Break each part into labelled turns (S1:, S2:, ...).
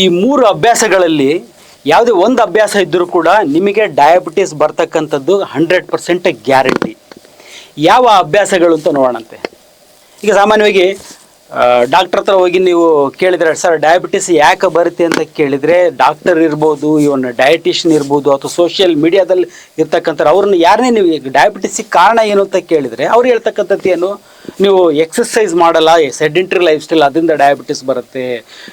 S1: ಈ ಮೂರು ಅಭ್ಯಾಸಗಳಲ್ಲಿ ಯಾವುದೇ ಒಂದು ಅಭ್ಯಾಸ ಇದ್ದರೂ ಕೂಡ ನಿಮಗೆ ಡಯಾಬಿಟಿಸ್ ಬರ್ತಕ್ಕಂಥದ್ದು ಹಂಡ್ರೆಡ್ ಪರ್ಸೆಂಟ್ ಗ್ಯಾರಂಟಿ ಯಾವ ಅಭ್ಯಾಸಗಳು ಅಂತ ನೋಡೋಣಂತೆ. ಈಗ ಸಾಮಾನ್ಯವಾಗಿ ಡಾಕ್ಟರ್ ಹತ್ರ ಹೋಗಿ ನೀವು ಕೇಳಿದ್ರೆ, ಸರ್ ಡಯಾಬಿಟಿಸ್ ಯಾಕೆ ಬರುತ್ತೆ ಅಂತ ಕೇಳಿದರೆ ಡಾಕ್ಟರ್ ಇರ್ಬೋದು ಇವನ್ನ ಡಯಟಿಷಿಯನ್ ಇರ್ಬೋದು, ಅಥವಾ ಸೋಷಿಯಲ್ ಮೀಡಿಯಾದಲ್ಲಿ ಇರ್ತಕ್ಕಂಥ ಅವ್ರನ್ನ ಯಾರನ್ನೇ ನೀವು ಡಯಾಬಿಟಿಸ್ಗೆ ಕಾರಣ ಏನು ಅಂತ ಕೇಳಿದರೆ, ಅವ್ರು ಹೇಳ್ತಕ್ಕಂಥದ್ದು ಏನು? ನೀವು ಎಕ್ಸಸೈಸ್ ಮಾಡಲ್ಲ ಸೆಡೆಂಟ್ರಿ ಲೈಫ್ ಸ್ಟೈಲ್ ಅದರಿಂದ ಡಯಾಬಿಟಿಸ್ ಬರುತ್ತೆ.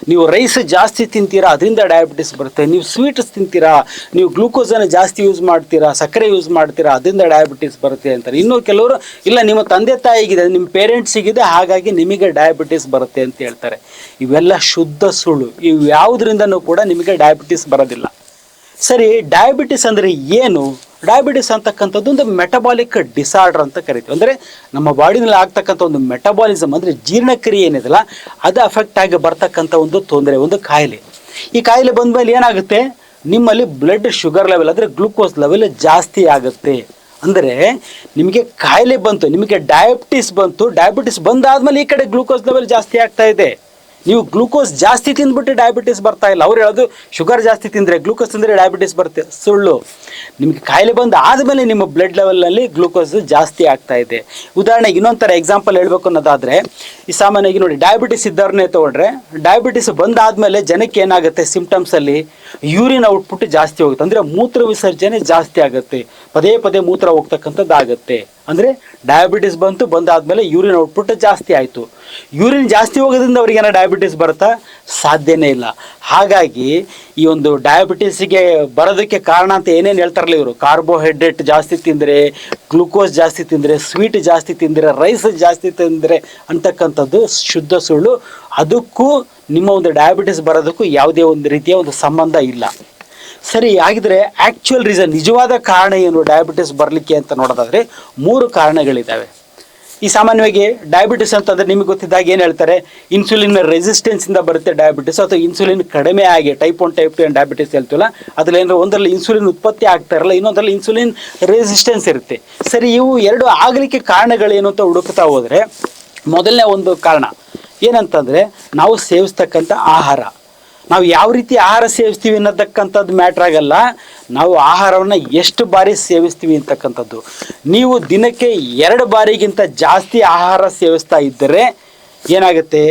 S1: ನೀವು ರೈಸ್ ಜಾಸ್ತಿ ತಿಂತೀರಾ, ಅದರಿಂದ ಡಯಾಬಿಟಿಸ್ ಬರುತ್ತೆ. ನೀವು ಸ್ವೀಟ್ಸ್ ತಿಂತೀರಾ, ನೀವು ಗ್ಲೂಕೋಸನ್ನು ಜಾಸ್ತಿ ಯೂಸ್ ಮಾಡ್ತೀರಾ, ಸಕ್ಕರೆ ಯೂಸ್ ಮಾಡ್ತೀರಾ, ಅದರಿಂದ ಡಯಾಬಿಟಿಸ್ ಬರುತ್ತೆ ಅಂತಾರೆ. ಇನ್ನು ಕೆಲವರು, ಇಲ್ಲ, ನಿಮ್ಮ ತಂದೆ ತಾಯಿಗಿದೆ, ನಿಮ್ಮ ಪೇರೆಂಟ್ಸಿಗಿದೆ ಹಾಗಾಗಿ ನಿಮಗೆ ಡಯಾಬಿಟಿಸ್ ಬರುತ್ತೆ ಅಂತ ಹೇಳ್ತಾರೆ. ಇವೆಲ್ಲ ಶುದ್ಧ ಸುಳ್ಳು. ಇವು ಯಾವುದರಿಂದನೂ ಕೂಡ ನಿಮಗೆ ಡಯಾಬಿಟಿಸ್ ಬರೋದಿಲ್ಲ. ಸರಿ ಡಯಾಬಿಟಿಸ್ ಅಂದರೆ ಏನು? ಡಯಾಬಿಟಿಸ್ ಅಂತಕ್ಕಂಥದ್ದು ಒಂದು ಮೆಟಬಾಲಿಕ್ ಡಿಸಾರ್ಡರ್ ಅಂತ ಕರಿತೀವಿ. ಅಂದರೆ ನಮ್ಮ ಬಾಡಿನಲ್ಲಿ ಆಗ್ತಕ್ಕಂಥ ಒಂದು ಮೆಟಬಾಲಿಸಮ್ ಅಂದರೆ ಜೀರ್ಣಕ್ರಿಯೆ ಏನಿದೆಲ್ಲ ಅದು ಅಫೆಕ್ಟ್ ಆಗಿ ಬರ್ತಕ್ಕಂಥ ಒಂದು ತೊಂದರೆ, ಒಂದು ಕಾಯಿಲೆ. ಈ ಕಾಯಿಲೆ ಬಂದಮೇಲೆ ಏನಾಗುತ್ತೆ? ನಿಮ್ಮಲ್ಲಿ ಬ್ಲಡ್ ಶುಗರ್ ಲೆವೆಲ್ ಅಂದರೆ ಗ್ಲೂಕೋಸ್ ಲೆವೆಲ್ ಜಾಸ್ತಿ ಆಗುತ್ತೆ. ಅಂದರೆ ನಿಮಗೆ ಕಾಯಿಲೆ ಬಂತು, ನಿಮಗೆ ಡಯಾಬಿಟಿಸ್ ಬಂತು ಡಯಾಬಿಟಿಸ್ ಬಂದಾದ್ಮೇಲೆ ಈ ಕಡೆ ಗ್ಲೂಕೋಸ್ ಲೆವೆಲ್ ಜಾಸ್ತಿ ಆಗ್ತಾ ಇದೆ. ನೀವು ಗ್ಲೂಕೋಸ್ ಜಾಸ್ತಿ ತಿಂದ್ಬಿಟ್ಟು ಡಯಾಬಿಟಿಸ್ ಬರ್ತಾ ಇಲ್ಲ. ಅವ್ರು ಹೇಳೋದು, ಶುಗರ್ ಜಾಸ್ತಿ ತಿಂದರೆ ಗ್ಲೂಕೋಸ್ ತಿಂದರೆ ಡಯಾಬಿಟಿಸ್ ಬರುತ್ತೆ. ಸುಳ್ಳು. ನಿಮಗೆ ಕಾಯಿಲೆ ಬಂದು ಆದಮೇಲೆ ನಿಮ್ಮ ಬ್ಲಡ್ ಲೆವೆಲ್ನಲ್ಲಿ ಗ್ಲೂಕೋಸ್ ಜಾಸ್ತಿ ಆಗ್ತಾ ಇದೆ. ಉದಾಹರಣೆಗೆ ಇನ್ನೊಂಥರ ಥರ ಎಕ್ಸಾಂಪಲ್ ಹೇಳಬೇಕು ಅನ್ನೋದಾದರೆ, ಈ ಸಾಮಾನ್ಯವಾಗಿ ನೋಡಿ ಡಯಾಬಿಟಿಸ್ ಇದ್ದವ್ರನ್ನೇ ತೊಗೊಂಡ್ರೆ ಡಯಾಬಿಟಿಸ್ ಬಂದಾದಮೇಲೆ ಜನಕ್ಕೆ ಏನಾಗುತ್ತೆ? ಸಿಂಪ್ಟಮ್ಸಲ್ಲಿ ಯೂರಿನ್ ಔಟ್ಪುಟ್ ಜಾಸ್ತಿ ಹೋಗುತ್ತೆ. ಅಂದರೆ ಮೂತ್ರ ವಿಸರ್ಜನೆ ಜಾಸ್ತಿ ಆಗುತ್ತೆ. ಪದೇ ಪದೇ ಮೂತ್ರ ಹೋಗ್ತಕ್ಕಂಥದ್ದು ಆಗುತ್ತೆ. ಅಂದರೆ ಡಯಾಬಿಟಿಸ್ ಬಂತು, ಬಂದಾದಮೇಲೆ ಯೂರಿನ್ ಔಟ್ಪುಟ್ ಜಾಸ್ತಿ ಆಯಿತು. ಯೂರಿನ್ ಜಾಸ್ತಿ ಹೋಗೋದ್ರಿಂದ ಅವ್ರಿಗೇನೋ ಡಯಾಬಿಟಿಸ್ ಬರುತ್ತಾ? ಸಾಧ್ಯನೇ ಇಲ್ಲ. ಹಾಗಾಗಿ ಈ ಒಂದು ಡಯಾಬಿಟಿಸ್ಗೆ ಬರೋದಕ್ಕೆ ಕಾರಣ ಅಂತ ಏನೇನು ಹೇಳ್ತಾರಲ್ಲ ಇವರು? ಕಾರ್ಬೋಹೈಡ್ರೇಟ್ ಜಾಸ್ತಿ ತಿಂದರೆ ಗ್ಲೂಕೋಸ್ ಜಾಸ್ತಿ ತಿಂದರೆ ಸ್ವೀಟ್ ಜಾಸ್ತಿ ತಿಂದರೆ ರೈಸ್ ಜಾಸ್ತಿ ತಿಂದರೆ ಅಂತಕ್ಕಂಥದ್ದು ಶುದ್ಧ ಸುಳ್ಳು. ಅದಕ್ಕೂ ನಿಮ್ಮ ಒಂದು ಡಯಾಬಿಟಿಸ್ ಬರೋದಕ್ಕೂ ಯಾವುದೇ ಒಂದು ರೀತಿಯ ಒಂದು ಸಂಬಂಧ ಇಲ್ಲ. ಸರಿ, ಹಾಗಿದ್ರೆ ಆ್ಯಕ್ಚುಯಲ್ ರೀಸನ್ ನಿಜವಾದ ಕಾರಣ ಏನು ಡಯಾಬಿಟಿಸ್ ಬರಲಿಕ್ಕೆ ಅಂತ ನೋಡೋದಾದರೆ ಮೂರು ಕಾರಣಗಳಿದ್ದಾವೆ ಈ ಸಾಮಾನ್ಯವಾಗಿ ಡಯಾಬಿಟಿಸ್ ಅಂತಂದರೆ ನಿಮಗೆ ಗೊತ್ತಿದ್ದಾಗ ಏನು ಹೇಳ್ತಾರೆ? ಇನ್ಸುಲಿನ್ ರೆಸಿಸ್ಟೆನ್ಸಿಂದ ಬರುತ್ತೆ ಡಯಾಬಿಟಿಸ್ ಅಥವಾ ಇನ್ಸುಲಿನ್ ಕಡಿಮೆ ಆಗಿ ಟೈಪ್ ಒನ್ ಟೈಪ್ ಟು ಏನು ಡಯಾಬಿಟಿಸ್ ಹೇಳ್ತೀವಲ್ಲ, ಅದ್ರಲ್ಲಿ ಏನಾದ್ರು ಒಂದರಲ್ಲಿ ಇನ್ಸುಲಿನ್ ಉತ್ಪತ್ತಿ ಆಗ್ತಾ ಇರಲ್ಲ, ಇನ್ನೊಂದರಲ್ಲಿ ಇನ್ಸುಲಿನ್ ರೆಸಿಸ್ಟೆನ್ಸ್ ಇರುತ್ತೆ. ಸರಿ, ಇವು ಎರಡು ಆಗಲಿಕ್ಕೆ ಕಾರಣಗಳೇನು ಅಂತ ಹುಡುಕ್ತಾ ಹೋದರೆ, ಮೊದಲನೇ ಒಂದು ಕಾರಣ ಏನಂತಂದರೆ ನಾವು ಸೇವಿಸ್ತಕ್ಕಂಥ ಆಹಾರ. ನಾವು ಯಾವ ರೀತಿ ಆಹಾರ ಸೇವಿಸ್ತೀವಿ ಅನ್ನತಕ್ಕಂಥದ್ದು ಮ್ಯಾಟ್ರ್ ಆಗಲ್ಲ. ನಾವು ಆಹಾರವನ್ನು ಎಷ್ಟು ಬಾರಿ ಸೇವಿಸ್ತೀವಿ ಅಂತಕ್ಕಂಥದ್ದು. ನೀವು ದಿನಕ್ಕೆ ಎರಡು ಬಾರಿಗಿಂತ ಜಾಸ್ತಿ ಆಹಾರ ಸೇವಿಸ್ತಾ ಇದ್ದರೆ ಏನಾಗುತ್ತೆ?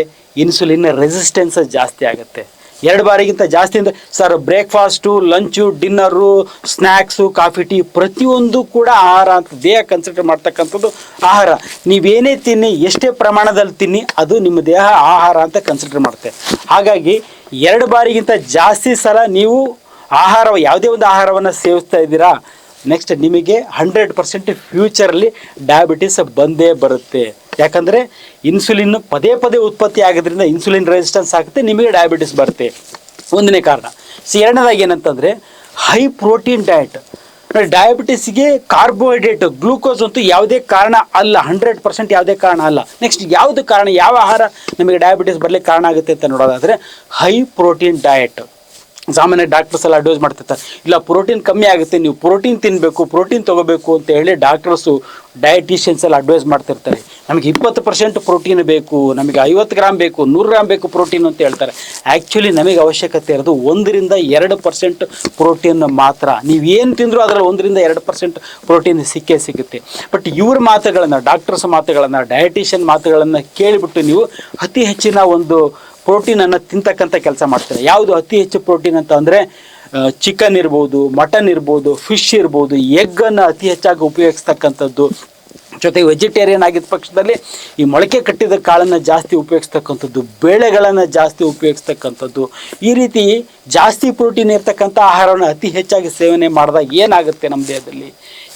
S1: ಇನ್ಸುಲಿನ್ ರೆಸಿಸ್ಟೆನ್ಸ್ ಜಾಸ್ತಿ ಆಗುತ್ತೆ. ಎರಡು ಬಾರಿಗಿಂತ ಜಾಸ್ತಿ ಅಂದರೆ sir breakfast, lunch, dinner snacks coffee, tea ಪ್ರತಿಯೊಂದು ಕೂಡ ಆಹಾರ ಅಂತ ದೇಹ ಕನ್ಸಿಡರ್ ಮಾಡ್ತಕ್ಕಂಥದ್ದು ಆಹಾರ. ನೀವೇನೇ ತಿನ್ನಿ, ಎಷ್ಟೇ ಪ್ರಮಾಣದಲ್ಲಿ ತಿನ್ನಿ, ಅದು ನಿಮ್ಮ ದೇಹ ಆಹಾರ ಅಂತ ಕನ್ಸಿಡರ್ ಮಾಡುತ್ತೆ. ಹಾಗಾಗಿ ಎರಡು ಬಾರಿಗಿಂತ ಜಾಸ್ತಿ ಸಲ ನೀವು ಆಹಾರ, ಯಾವುದೇ ಒಂದು ಆಹಾರವನ್ನು ಸೇವಿಸ್ತಾ ಇದ್ದೀರಾ ನೆಕ್ಸ್ಟ್ ನಿಮಗೆ ಹಂಡ್ರೆಡ್ ಪರ್ಸೆಂಟ್ ಫ್ಯೂಚರಲ್ಲಿ ಡಯಾಬಿಟೀಸ್ ಬಂದೇ ಬರುತ್ತೆ. ಯಾಕಂದರೆ ಇನ್ಸುಲಿನ್ ಪದೇ ಪದೇ ಉತ್ಪತ್ತಿ ಆಗೋದ್ರಿಂದ ಇನ್ಸುಲಿನ್ ರೆಸಿಸ್ಟೆನ್ಸ್ ಆಗುತ್ತೆ, ನಿಮಗೆ ಡಯಾಬಿಟಿಸ್ ಬರುತ್ತೆ. ಒಂದನೇ ಕಾರಣ. ಸೊ ಎರಡನೇದಾಗಿ ಏನಂತಂದರೆ ಹೈ ಪ್ರೋಟೀನ್ ಡಯಟ್ ಡಯಾಬಿಟಿಸ್ಗೆ ಕಾರ್ಬೋಹೈಡ್ರೇಟ್ ಗ್ಲೂಕೋಸ್ ಅಂತೂ ಯಾವುದೇ ಕಾರಣ ಅಲ್ಲ ಹಂಡ್ರೆಡ್ ಪರ್ಸೆಂಟ್ ಯಾವುದೇ ಕಾರಣ ಅಲ್ಲ. ನೆಕ್ಸ್ಟ್ ಯಾವುದು ಕಾರಣ, ಯಾವ ಆಹಾರ ನಮಗೆ ಡಯಾಬಿಟಿಸ್ ಬರಲಿಕ್ಕೆ ಕಾರಣ ಆಗುತ್ತೆ ಅಂತ ನೋಡೋದಾದರೆ ಹೈ ಪ್ರೋಟೀನ್ ಡಯಟ್ ಸಾಮಾನ್ಯ ಡಾಕ್ಟರ್ಸ್ ಎಲ್ಲ ಅಡ್ವೈಸ್ ಮಾಡ್ತಿರ್ತಾರೆ. ಇಲ್ಲ ಪ್ರೋಟೀನ್ ಕಮ್ಮಿ ಆಗುತ್ತೆ, ನೀವು ಪ್ರೋಟೀನ್ ತಿನ್ನಬೇಕು ಪ್ರೋಟೀನ್ ತಗೋಬೇಕು ಅಂತ ಹೇಳಿ ಡಾಕ್ಟರ್ಸು ಡಯಟಿಷಿಯನ್ಸ್ ಎಲ್ಲ ಅಡ್ವೈಸ್ ಮಾಡ್ತಿರ್ತಾರೆ. ನಮಗೆ ಇಪ್ಪತ್ತು ಪರ್ಸೆಂಟ್ ಪ್ರೋಟೀನ್ ಬೇಕು, ನಮಗೆ ಐವತ್ತು ಗ್ರಾಮ್ ಬೇಕು, ನೂರು ಗ್ರಾಮ್ ಬೇಕು ಪ್ರೋಟೀನ್ ಅಂತ ಹೇಳ್ತಾರೆ. ಆ್ಯಕ್ಚುಲಿ ನಮಗೆ ಅವಶ್ಯಕತೆ ಇರೋದು ಒಂದರಿಂದ ಎರಡು ಪರ್ಸೆಂಟ್ ಪ್ರೋಟೀನ್ ಮಾತ್ರ. ನೀವು ಏನು ತಿಂದರೂ ಅದರಲ್ಲಿ ಒಂದರಿಂದ ಎರಡು ಪರ್ಸೆಂಟ್ ಪ್ರೋಟೀನ್ ಸಿಕ್ಕೇ ಸಿಗುತ್ತೆ. ಬಟ್ ಇವ್ರ ಮಾತುಗಳನ್ನು ಡಾಕ್ಟರ್ಸ್ ಮಾತುಗಳನ್ನು ಡಯಟಿಷಿಯನ್ ಮಾತುಗಳನ್ನು ಕೇಳಿಬಿಟ್ಟು ನೀವು ಅತಿ ಹೆಚ್ಚಿನ ಒಂದು ಪ್ರೋಟೀನನ್ನು ತಿಂತಕ್ಕಂಥ ಕೆಲಸ ಮಾಡ್ತಾರೆ. ಯಾವುದು ಅತಿ ಹೆಚ್ಚು ಪ್ರೋಟೀನ್ ಅಂತ ಅಂದರೆ ಚಿಕನ್ ಇರ್ಬೋದು, ಮಟನ್ ಇರ್ಬೋದು, ಫಿಶ್ ಇರ್ಬೋದು, ಎಗ್ಗನ್ನು ಅತಿ ಹೆಚ್ಚಾಗಿ ಉಪಯೋಗಿಸ್ತಕ್ಕಂಥದ್ದು ಜೊತೆಗೆ ವೆಜಿಟೇರಿಯನ್ ಆಗಿದ್ದ ಪಕ್ಷದಲ್ಲಿ ಈ ಮೊಳಕೆ ಕಟ್ಟಿದ ಕಾಳನ್ನು ಜಾಸ್ತಿ ಉಪಯೋಗಿಸ್ತಕ್ಕಂಥದ್ದು, ಬೇಳೆಗಳನ್ನು ಜಾಸ್ತಿ ಉಪಯೋಗಿಸ್ತಕ್ಕಂಥದ್ದು, ಈ ರೀತಿ ಜಾಸ್ತಿ ಪ್ರೋಟೀನ್ ಇರ್ತಕ್ಕಂಥ ಆಹಾರವನ್ನು ಅತಿ ಹೆಚ್ಚಾಗಿ ಸೇವನೆ ಮಾಡಿದಾಗ ಏನಾಗುತ್ತೆ ನಮ್ಮ ದೇಹದಲ್ಲಿ?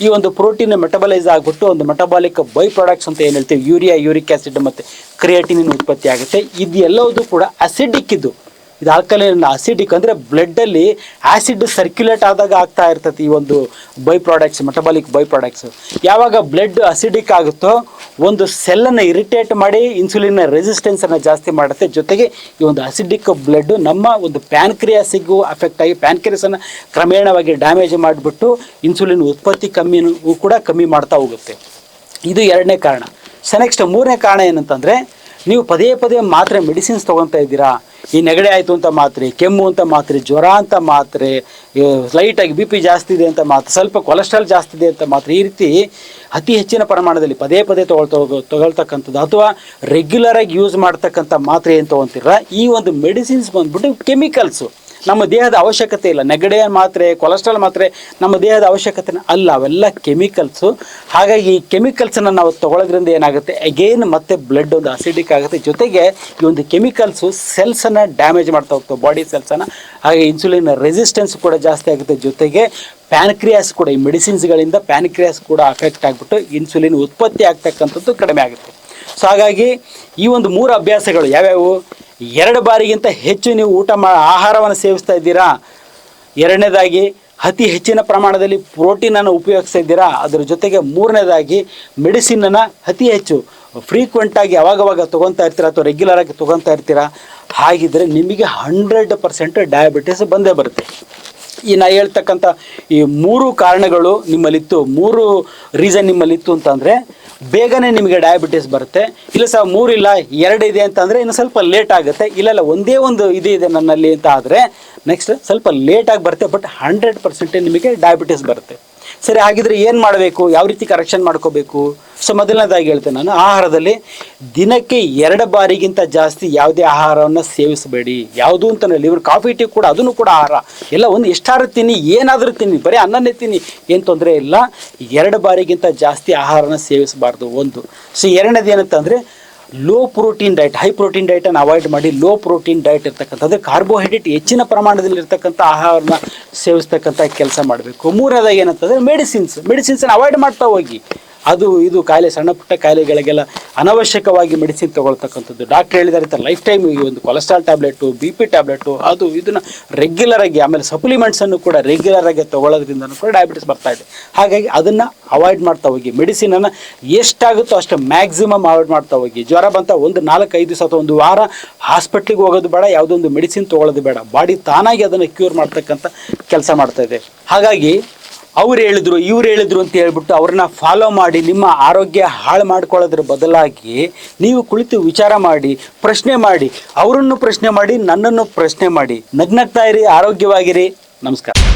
S1: ಈ ಒಂದು ಪ್ರೋಟೀನ್ ಮೆಟಬಲೈಸ್ ಆಗಿಬಿಟ್ಟು ಒಂದು ಮೆಟಬಾಲಿಕ್ ಬೈ ಪ್ರಾಡಕ್ಟ್ಸ್ ಅಂತ ಏನು ಹೇಳ್ತೀವಿ? ಯೂರಿಯಾ, ಯೂರಿಕ್ ಆ್ಯಸಿಡ್ ಮತ್ತು ಕ್ರಿಯೇಟಿನಿನ್ ಉತ್ಪತ್ತಿ ಆಗುತ್ತೆ. ಇದೆಲ್ಲವೂ ಕೂಡ ಅಸಿಡಿಕ್ ಇದು. ಇದು ಆಲ್ಕಲೈನ್ ಅಸಿಡಿಕ್ ಅಂದರೆ ಬ್ಲಡ್ಡಲ್ಲಿ ಆ್ಯಸಿಡ್ ಸರ್ಕ್ಯುಲೇಟ್ ಆದಾಗ ಆಗ್ತಾ ಇರ್ತದೆ ಈ ಒಂದು by products metabolic by products ಯಾವಾಗ ಬ್ಲಡ್ ಅಸಿಡಿಕ್ ಆಗುತ್ತೋ, ಒಂದು ಸೆಲ್ಲನ್ನು ಇರಿಟೇಟ್ ಮಾಡಿ ಇನ್ಸುಲಿನ್ನ ರೆಸಿಸ್ಟೆನ್ಸನ್ನು ಜಾಸ್ತಿ ಮಾಡುತ್ತೆ. ಜೊತೆಗೆ ಈ ಒಂದು ಅಸಿಡಿಕ್ ಬ್ಲಡ್ಡು ನಮ್ಮ ಒಂದು ಪ್ಯಾನ್ಕ್ರಿಯಾಸಿಗೂ ಅಫೆಕ್ಟ್ ಆಗಿ ಪ್ಯಾನ್ಕ್ರಿಯಾಸನ್ನು ಕ್ರಮೇಣವಾಗಿ ಡ್ಯಾಮೇಜ್ ಮಾಡಿಬಿಟ್ಟು ಇನ್ಸುಲಿನ್ ಉತ್ಪತ್ತಿ ಕಮ್ಮಿ ಕೂಡ ಕಮ್ಮಿ ಮಾಡ್ತಾ ಹೋಗುತ್ತೆ. ಇದು ಎರಡನೇ ಕಾರಣ. ಸೊ ನೆಕ್ಸ್ಟ್ ಮೂರನೇ ಕಾರಣ ಏನಂತಂದರೆ, ನೀವು ಪದೇ ಪದೇ ಮಾತ್ರೆ ಮೆಡಿಸಿನ್ಸ್ ತೊಗೊತಾ ಇದ್ದೀರಾ ಈ ನೆಗಡಿ ಆಯಿತು ಅಂತ ಮಾತ್ರೆ, ಕೆಮ್ಮು ಅಂತ ಮಾತ್ರೆ, ಜ್ವರ ಅಂತ ಮಾತ್ರೆ ಲೈಟಾಗಿ ಬಿ ಪಿ ಜಾಸ್ತಿ ಇದೆ ಅಂತ ಮಾತ್ರೆ, ಸ್ವಲ್ಪ ಕೊಲೆಸ್ಟ್ರಾಲ್ ಜಾಸ್ತಿ ಇದೆ ಅಂತ ಮಾತ್ರೆ, ಈ ರೀತಿ ಅತಿ ಹೆಚ್ಚಿನ ಪ್ರಮಾಣದಲ್ಲಿ ಪದೇ ಪದೇ ತಗೊಳ್ತಾ ತಗೊಳ್ತಕ್ಕಂಥದ್ದು ಅಥವಾ ರೆಗ್ಯುಲರಾಗಿ ಯೂಸ್ ಮಾಡ್ತಕ್ಕಂಥ ಮಾತ್ರೆ ಏನು ತೊಗೊತೀರ? ಈ ಒಂದು ಮೆಡಿಸಿನ್ಸ್ ಬಂದ್ಬಿಟ್ಟು ಕೆಮಿಕಲ್ಸು ನಮ್ಮ ದೇಹದ ಅವಶ್ಯಕತೆ ಇಲ್ಲ. ನೆಗಡೆ ಮಾತ್ರೆ ಕೊಲೆಸ್ಟ್ರಾಲ್ ಮಾತ್ರೆ ನಮ್ಮ ದೇಹದ ಅವಶ್ಯಕತೆ ಅಲ್ಲ. ಅವೆಲ್ಲ ಕೆಮಿಕಲ್ಸು ಹಾಗಾಗಿ ಈ ಕೆಮಿಕಲ್ಸನ್ನು ನಾವು ತಗೊಳ್ಳೋದ್ರಿಂದ ಏನಾಗುತ್ತೆ? ಅಗೇನ್ ಮತ್ತೆ ಬ್ಲಡ್ ಒಂದು ಅಸಿಡಿಕ್ ಆಗುತ್ತೆ. ಜೊತೆಗೆ ಈ ಒಂದು ಕೆಮಿಕಲ್ಸು ಸೆಲ್ಸನ್ನು ಡ್ಯಾಮೇಜ್ ಮಾಡ್ತಾ ಹೋಗ್ತವೆ. ಬಾಡಿ ಸೆಲ್ಸನ್ನು ಹಾಗೆ ಇನ್ಸುಲಿನ್ ರೆಸಿಸ್ಟೆನ್ಸ್ ಕೂಡ ಜಾಸ್ತಿ ಆಗುತ್ತೆ. ಜೊತೆಗೆ ಪ್ಯಾನ್ಕ್ರಿಯಾಸ್ ಕೂಡ, ಈ ಮೆಡಿಸಿನ್ಸ್ಗಳಿಂದ ಪ್ಯಾನ್ಕ್ರಿಯಾಸ್ ಕೂಡ ಅಫೆಕ್ಟ್ ಆಗಿಬಿಟ್ಟು ಇನ್ಸುಲಿನ್ ಉತ್ಪತ್ತಿ ಆಗ್ತಕ್ಕಂಥದ್ದು ಕಡಿಮೆ ಆಗುತ್ತೆ. ಸೊ ಹಾಗಾಗಿ ಈ ಒಂದು ಮೂರು ಅಭ್ಯಾಸಗಳು ಯಾವ್ಯಾವು? ಎರಡು ಬಾರಿಗಿಂತ ಹೆಚ್ಚು ನೀವು ಊಟ ಮಾ, ಆಹಾರವನ್ನು ಸೇವಿಸ್ತಾ ಇದ್ದೀರಾ? ಎರಡನೇದಾಗಿ, ಅತಿ ಹೆಚ್ಚಿನ ಪ್ರಮಾಣದಲ್ಲಿ ಪ್ರೋಟೀನನ್ನು ಉಪಯೋಗಿಸ್ತಾ ಇದ್ದೀರಾ? ಅದರ ಜೊತೆಗೆ ಮೂರನೇದಾಗಿ ಮೆಡಿಸಿನನ್ನು ಅತಿ ಹೆಚ್ಚು ಫ್ರೀಕ್ವೆಂಟಾಗಿ ಅವಾಗವಾಗ ತೊಗೊತಾ ಇರ್ತೀರಾ ಅಥವಾ ರೆಗ್ಯುಲರ್ ಆಗಿ ತೊಗೊತಾ ಇರ್ತೀರಾ? ಹಾಗಿದ್ರೆ ನಿಮಗೆ ಹಂಡ್ರೆಡ್ ಪರ್ಸೆಂಟ್ ಡಯಾಬಿಟಿಸ್ ಬಂದೇ ಬರುತ್ತೆ. ಈ ನಾ ಹೇಳ್ತಕ್ಕಂಥ ಈ ಮೂರು ಕಾರಣಗಳು ನಿಮ್ಮಲ್ಲಿತ್ತು, ಮೂರು ರೀಸನ್ ನಿಮ್ಮಲ್ಲಿತ್ತು ಅಂತಂದರೆ ಬೇಗನೆ ನಿಮಗೆ ಡಯಾಬಿಟಿಸ್ ಬರುತ್ತೆ. ಇಲ್ಲ ಸರ್, ಮೂರಿಲ್ಲ, ಎರಡು ಇದೆ ಅಂತಂದರೆ ಇನ್ನು ಸ್ವಲ್ಪ ಲೇಟ್ ಆಗುತ್ತೆ. ಇಲ್ಲ ಇಲ್ಲ, ಒಂದೇ ಒಂದು ಇದು ಇದೆ ನನ್ನಲ್ಲಿ ಅಂತ ಆದರೆ ನೆಕ್ಸ್ಟ್ ಸ್ವಲ್ಪ ಲೇಟಾಗಿ ಬರುತ್ತೆ ಬಟ್ ಹಂಡ್ರೆಡ್ ಪರ್ಸೆಂಟೇ ನಿಮಗೆ ಡಯಾಬಿಟಿಸ್ ಬರುತ್ತೆ. ಸರಿ, ಹಾಗಿದ್ರೆ ಏನು ಮಾಡಬೇಕು? ಯಾವ ರೀತಿ ಕರೆಕ್ಷನ್ ಮಾಡ್ಕೋಬೇಕು? ಸೊ, ಮೊದಲನೇದಾಗಿ ಹೇಳ್ತೇನೆ ನಾನು, ಆಹಾರದಲ್ಲಿ ದಿನಕ್ಕೆ ಎರಡು ಬಾರಿಗಿಂತ ಜಾಸ್ತಿ ಯಾವುದೇ ಆಹಾರವನ್ನು ಸೇವಿಸಬೇಡಿ. ಯಾವುದು ಅಂತ ಇವ್ರು ಕಾಫಿ, ಟೀ ಕೂಡ, ಅದನ್ನು ಕೂಡ ಆಹಾರ. ಎಲ್ಲ ಒಂದು ಎಷ್ಟಾರು ತಿನ್ನಿ, ಏನಾದರೂ ತಿನ್ನಿ, ಬರೀ ಅನ್ನನೇ ತಿನ್ನಿ, ಏನು ತೊಂದರೆ ಇಲ್ಲ. ಎರಡು ಬಾರಿಗಿಂತ ಜಾಸ್ತಿ ಆಹಾರನ ಸೇವಿಸಬಾರ್ದು, ಒಂದು. ಸೊ, ಎರಡನೇದು ಏನಂತಂದರೆ low protein diet high protein ಡೈಟನ್ನು avoid ಮಾಡಿ ಲೋ ಪ್ರೋಟೀನ್ ಡೈಟ್ ಇರ್ತಕ್ಕಂಥದ್ದು ಕಾರ್ಬೋಹೈಡ್ರೇಟ್ ಹೆಚ್ಚಿನ ಪ್ರಮಾಣದಲ್ಲಿ ಇರ್ತಕ್ಕಂಥ ಆಹಾರನ ಸೇವಿಸ್ತಕ್ಕಂಥ ಕೆಲಸ ಮಾಡಬೇಕು. ಮೂರನೇದಾಗಿ ಏನಂತಂದರೆ ಮೆಡಿಸಿನ್ಸ್ ಮೆಡಿಸಿನ್ಸನ್ನು ಅವಾಯ್ಡ್ ಮಾಡ್ತಾ ಹೋಗಿ. ಅದು ಇದು ಕಾಯಿಲೆ, ಸಣ್ಣ ಪುಟ್ಟ ಕಾಯಿಲೆಗಳಿಗೆಲ್ಲ ಅನವಶ್ಯಕವಾಗಿ ಮೆಡಿಸಿನ್ ತಗೊಳ್ತಕ್ಕಂಥದ್ದು. ಡಾಕ್ಟರ್ ಹೇಳಿದಾರೆ ಲೈಫ್ ಟೈಮ್ ಈ ಒಂದು cholesterol tablet B P tablet ಅದು ಇದನ್ನು ರೆಗ್ಯುಲರ್ ಆಗಿ ಆಮೇಲೆ ಸಪ್ಲಿಮೆಂಟ್ಸನ್ನು ಕೂಡ ರೆಗ್ಯುಲರ್ ಆಗಿ ತಗೊಳ್ಳೋದ್ರಿಂದನೂ ಕೂಡ ಡಯಾಬಿಟಿಸ್ ಬರ್ತಾ ಇದೆ. ಹಾಗಾಗಿ ಅದನ್ನು ಅವಾಯ್ಡ್ ಮಾಡ್ತಾ ಹೋಗಿ. ಮೆಡಿಸಿನನ್ನು ಎಷ್ಟಾಗುತ್ತೋ ಅಷ್ಟು ಮ್ಯಾಕ್ಸಿಮಮ್ ಅವಾಯ್ಡ್ ಮಾಡ್ತಾ ಹೋಗಿ. ಜ್ವರ ಬಂತ ಒಂದು ನಾಲ್ಕೈದು ದಿವಸ ಅಥವಾ ಒಂದು ವಾರ ಹಾಸ್ಪಿಟ್ಲಿಗೆ ಹೋಗೋದು ಬೇಡ ಯಾವುದೊಂದು ಮೆಡಿಸಿನ್ ತೊಗೊಳ್ಳೋದು ಬೇಡ. ಬಾಡಿ ತಾನಾಗಿ ಅದನ್ನು ಕ್ಯೂರ್ ಮಾಡ್ತಕ್ಕಂಥ ಕೆಲಸ ಮಾಡ್ತಾ ಇದೆ. ಹಾಗಾಗಿ ಅವ್ರು ಹೇಳಿದ್ರು, ಇವ್ರು ಹೇಳಿದ್ರು ಅಂತ ಹೇಳ್ಬಿಟ್ಟು ಅವ್ರನ್ನ ಫಾಲೋ ಮಾಡಿ ನಿಮ್ಮ ಆರೋಗ್ಯ ಹಾಳು ಮಾಡ್ಕೊಳ್ಳೋದ್ರ ಬದಲಾಗಿ ನೀವು ಕುಳಿತು ವಿಚಾರ ಮಾಡಿ, ಪ್ರಶ್ನೆ ಮಾಡಿ, ಅವರನ್ನು ಪ್ರಶ್ನೆ ಮಾಡಿ, ನನ್ನನ್ನು ಪ್ರಶ್ನೆ ಮಾಡಿ. ನಗ್ನಗ್ತಾ ಇರಿ, ಆರೋಗ್ಯವಾಗಿರಿ. ನಮಸ್ಕಾರ.